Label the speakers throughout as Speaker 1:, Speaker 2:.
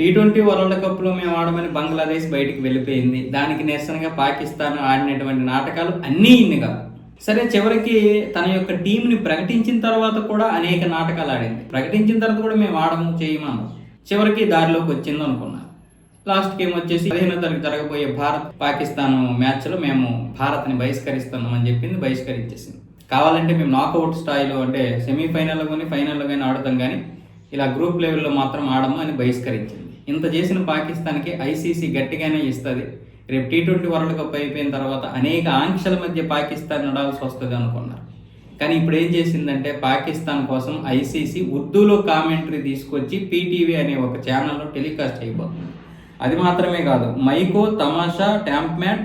Speaker 1: T twenty world కప్లో మేము ఆడమని బంగ్లాదేశ్ బయటికి వెళ్ళిపోయింది. దానికి నిరసనగా పాకిస్తాన్ ఆడినటువంటి నాటకాలు అన్నీ ఇన్నిగా సరే చివరికి తన యొక్క టీంని ప్రకటించిన తర్వాత కూడా అనేక నాటకాలు ఆడింది. ప్రకటించిన తర్వాత కూడా మేము ఆడము చేయమన్నాం. చివరికి దారిలోకి వచ్చింది అనుకున్నాం గేమ్ వచ్చేసి పదిహేనో తారీఖు జరగబోయే భారత్ పాకిస్తాన్ మ్యాచ్లో మేము భారత్ని బహిష్కరిస్తున్నామని చెప్పింది బహిష్కరించేసింది. కావాలంటే మేము నాకౌట్ స్థాయిలో అంటే సెమీఫైనల్లో కానీ ఫైనల్లో కానీ ఆడతాం కానీ ఇలా గ్రూప్ లెవెల్లో మాత్రం ఆడము అని బహిష్కరించింది. ఇంత చేసిన పాకిస్తాన్కి ఐసీసీ గట్టిగానే ఇస్తుంది. రేపు టీ ట్వంటీ వరల్డ్ కప్ అయిపోయిన తర్వాత అనేక ఆంక్షల మధ్య పాకిస్తాన్ నడాల్సి వస్తుంది అనుకున్నారు. కానీ ఇప్పుడు ఏం చేసిందంటే పాకిస్తాన్ కోసం ఐసీసీ ఉర్దూలో కామెంటరీ తీసుకొచ్చి పీటీవీ అనే ఒక ఛానల్లో టెలికాస్ట్ అయిపోతుంది. అది మాత్రమే కాదు మైకో తమాషా ట్యాంప్మ్యాన్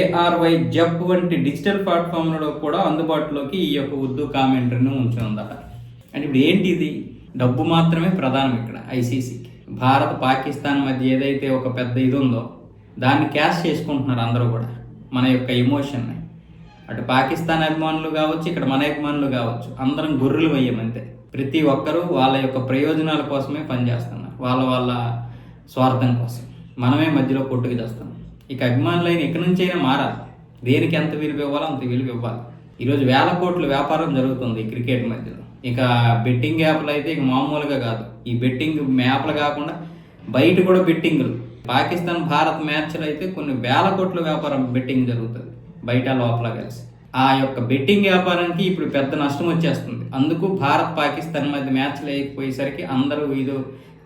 Speaker 1: ఏఆర్వై జబ్ వంటి డిజిటల్ ప్లాట్ఫామ్లలో కూడా అందుబాటులోకి ఈ యొక్క ఉర్దూ కామెంటరీని ఉంచుందట అంటే ఇప్పుడు ఏంటిది? డబ్బు మాత్రమే ప్రధానం ఇక్కడ ఐసీసీకి. భారత్ పాకిస్తాన్ మధ్య ఏదైతే ఒక పెద్ద ఇది ఉందో దాన్ని క్యాష్ చేసుకుంటున్నారు అందరూ కూడా మన యొక్క ఎమోషన్ని అటు పాకిస్తాన్ అభిమానులు కావచ్చు ఇక్కడ మన అభిమానులు కావచ్చు అందరం గొర్రెలు వేయమంతే ప్రతి ఒక్కరూ వాళ్ళ యొక్క ప్రయోజనాల కోసమే పనిచేస్తున్నారు వాళ్ళ వాళ్ళ స్వార్థం కోసం. మనమే మధ్యలో కొట్టుకు చేస్తున్నాం ఇక అభిమానులైన ఇక్కడి నుంచైనా మారాలి. దేనికి ఎంత విలువ ఇవ్వాలో అంత విలువ ఇవ్వాలి. ఈరోజు వేల కోట్ల వ్యాపారం జరుగుతుంది క్రికెట్ మధ్యలో. ఇక బెట్టింగ్ యాప్లు అయితే ఇక మామూలుగా కాదు. ఈ బెట్టింగ్ యాప్లు కాకుండా బయట కూడా బెట్టింగ్లు. పాకిస్తాన్ భారత్ మ్యాచ్లు అయితే కొన్ని వేల కోట్ల వ్యాపారం బెట్టింగ్ జరుగుతుంది బయట లోపల కలిసి. ఆ యొక్క బెట్టింగ్ వ్యాపారానికి ఇప్పుడు పెద్ద నష్టం వచ్చేస్తుంది. అందుకు భారత్ పాకిస్తాన్ మధ్య మ్యాచ్లు లేకపోయేసరికి అందరూ ఇది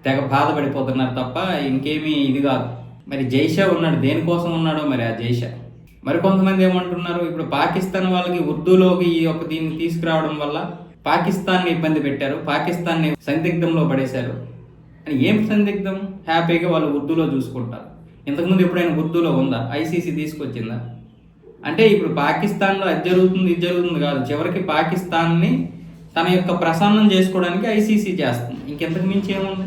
Speaker 1: తెగ బాధపడిపోతున్నారు తప్ప ఇంకేమీ ఇది కాదు. మరి జైషా ఉన్నాడు దేనికోసం ఉన్నాడో మరి ఆ జైషా? మరికొంతమంది ఏమంటున్నారు ఇప్పుడు పాకిస్తాన్ వాళ్ళకి ఉర్దూలోకి ఈ యొక్క దీన్ని తీసుకురావడం వల్ల పాకిస్తాన్ని ఇబ్బంది పెట్టారు పాకిస్తాన్ని సందిగ్ధంలో పడేశారు. అని ఏం సందిగ్ధం? హ్యాపీగా వాళ్ళు ఉర్దూలో చూసుకుంటారు. ఇంతకుముందు ఎప్పుడైనా ఉర్దూలో ఉందా? ఐసీసీ తీసుకొచ్చిందా? అంటే ఇప్పుడు పాకిస్తాన్లో అది జరుగుతుంది ఇది జరుగుతుంది కాదు. చివరికి పాకిస్తాన్ని తన యొక్క ప్రసన్నం చేసుకోవడానికి ఐసీసీ చేస్తుంది. ఇంకెంతకు మించి ఏముంది?